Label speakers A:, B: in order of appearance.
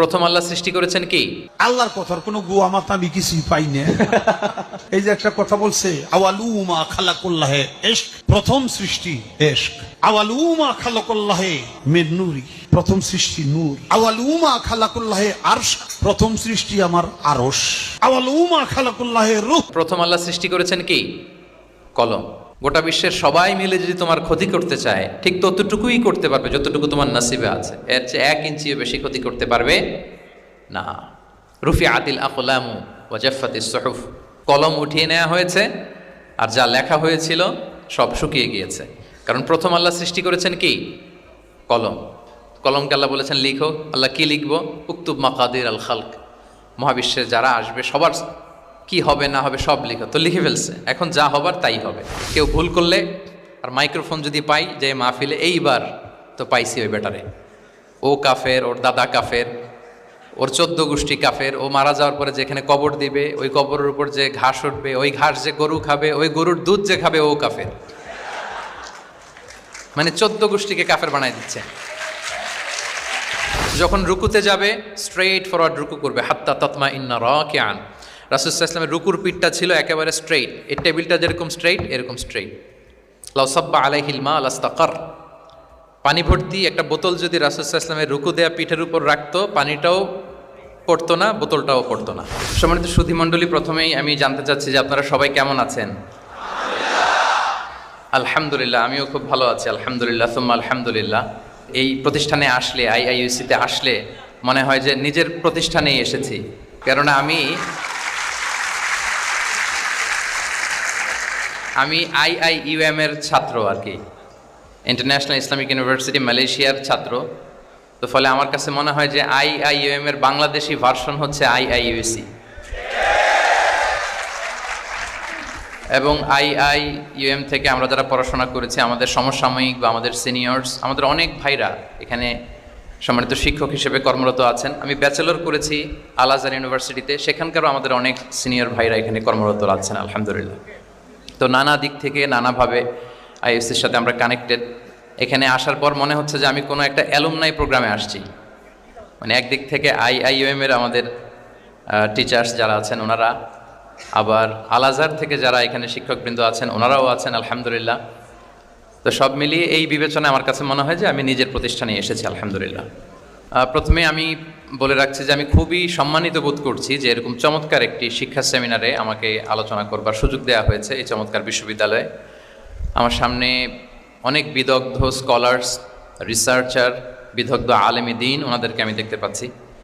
A: প্রথম আল্লাহ সৃষ্টি করেছেন কি?
B: আল্লাহর কথার কোনো গুয়া মাথা আমি কিছুই পাই না। এই যে একটা কথা বলছে আওয়ালুমা খালাকুল্লাহে এশক প্রথম সৃষ্টি এশক। আওয়ালুমা খালাকুল্লাহে মিন নূরি প্রথম সৃষ্টি নূর। আওয়ালুমা খালাকুল্লাহে আরশ প্রথম সৃষ্টি আমার আরশ। আওয়ালুমা খালাকুল্লাহে রূহ।
A: প্রথম আল্লাহ সৃষ্টি করেছেন কি? কলম। গোটা বিশ্বের সবাই মিলে যদি তোমার ক্ষতি করতে চায়, ঠিক ততটুকুই করতে পারবে, যতটুকু তোমার নসিবে আছে। এর চেয়ে এক ইঞ্চিও বেশি ক্ষতি করতে পারবে না। রুফি আদিল আকলামু ওয়াজাফাতিস সহফ। কলম উঠিয়ে নেওয়া হয়েছে আর যা লেখা হয়েছিল সব শুকিয়ে গিয়েছে। কারণ প্রথম আল্লাহ সৃষ্টি করেছেন কি? কলম। কলমকে আল্লাহ বলেছেন, লিখো। আল্লাহ কি লিখব? উক্তুব মাকাদির আল খালক। মহাবিশ্বে যারা আসবে, সবার কি হবে না হবে সব লিখো। তো লিখে ফেলছে। এখন যা হবার তাই হবে। কেউ ভুল করলে আর মাইক্রোফোন যদি পাই যে মাহফিলে এইবার তো পাইছি ওই বেটারে ও কাফের, ওর দাদা কাফের, ওর চোদ্দ গোষ্ঠী কাফের, ও মারা যাওয়ার পরে যেখানে কবর দিবে, ওই কবরের উপর যে ঘাস উঠবে, ওই ঘাস যে গরু খাবে, ওই গরুর দুধ যে খাবে, ও কাফের। মানে চোদ্দ গোষ্ঠীকে কাফের বানাই দিচ্ছে। যখন রুকুতে যাবে স্ট্রেইট ফরওয়ার্ড রুকু করবে। হাত্তা তৎমা ইন্না রকে আন রাসুসাহ ইসলামের রুকুর পিঠটা ছিল একেবারে স্ট্রেইট এই টেবিলটা যেরকম স্ট্রেইট এরকম স্ট্রেইট লাউসাব্বা আলাই হিলমা আলাস্তাকার পানি ভর্তি একটা বোতল যদি রাসুসাহ ইসলামের রুকু দেয়া পিঠের উপর রাখতো, পানিটাও পড়তো না, বোতলটাও পড়তো না। সম্মানিত সুধী মণ্ডলী প্রথমেই আমি জানতে চাচ্ছি যে আপনারা সবাই কেমন আছেন? আলহামদুলিল্লাহ, আমিও খুব ভালো আছি। আলহামদুলিল্লাহ, সুম্মা আলহামদুলিল্লাহ। এই প্রতিষ্ঠানে আসলে আইআইইউসিতে আসলে মনে হয় যে নিজের প্রতিষ্ঠানেই এসেছি। কেননা আমি আমি আইআইইউএম এর ছাত্র আর কি। ইন্টারন্যাশনাল ইসলামিক ইউনিভার্সিটি মালয়েশিয়ার ছাত্র। তো ফলে আমার কাছে মনে হয় যে আইআইইউএম এর বাংলাদেশি ভার্সন হচ্ছে আইআইইউসি এবং আইআই ইউএম থেকে আমরা যারা পড়াশোনা করেছি, আমাদের সমসাময়িক বা আমাদের সিনিয়র্স আমাদের অনেক ভাইরা এখানে সম্মানিত শিক্ষক হিসেবে কর্মরত আছেন। আমি ব্যাচেলর করেছি আল আজহার ইউনিভার্সিটিতে সেখানকারও আমাদের অনেক সিনিয়র ভাইরা এখানে কর্মরত আছেন, আলহামদুলিল্লাহ। তো নানা দিক থেকে নানাভাবে আইএসসির সাথে আমরা কানেক্টেড এখানে আসার পর মনে হচ্ছে যে আমি কোনো একটা অ্যালুমনাই প্রোগ্রামে আসছি। মানে একদিক থেকে আইআইএম এর আমাদের টিচার্স যারা আছেন ওনারা, আবার আলাজার থেকে যারা এখানে শিক্ষকবৃন্দ আছেন ওনারাও আছেন, আলহামদুলিল্লাহ। তো সব মিলিয়ে এই বিবেচনায় আমার কাছে মনে হয় যে আমি নিজের প্রতিষ্ঠানে এসেছি, আলহামদুলিল্লাহ। প্রথমে আমি বলে রাখছি যে আমি খুবই সম্মানিত বোধ করছি যে এরকম চমৎকার একটি শিক্ষা সেমিনারে আমাকে আলোচনা করবার সুযোগ দেওয়া হয়েছে এই চমৎকার বিশ্ববিদ্যালয়ে। আমার সামনে অনেক বিদগ্ধ, স্কলার্স, রিসার্চার, বিদগ্ধ আলেমী দিন ওনাদেরকে আমি দেখতে পাচ্ছি।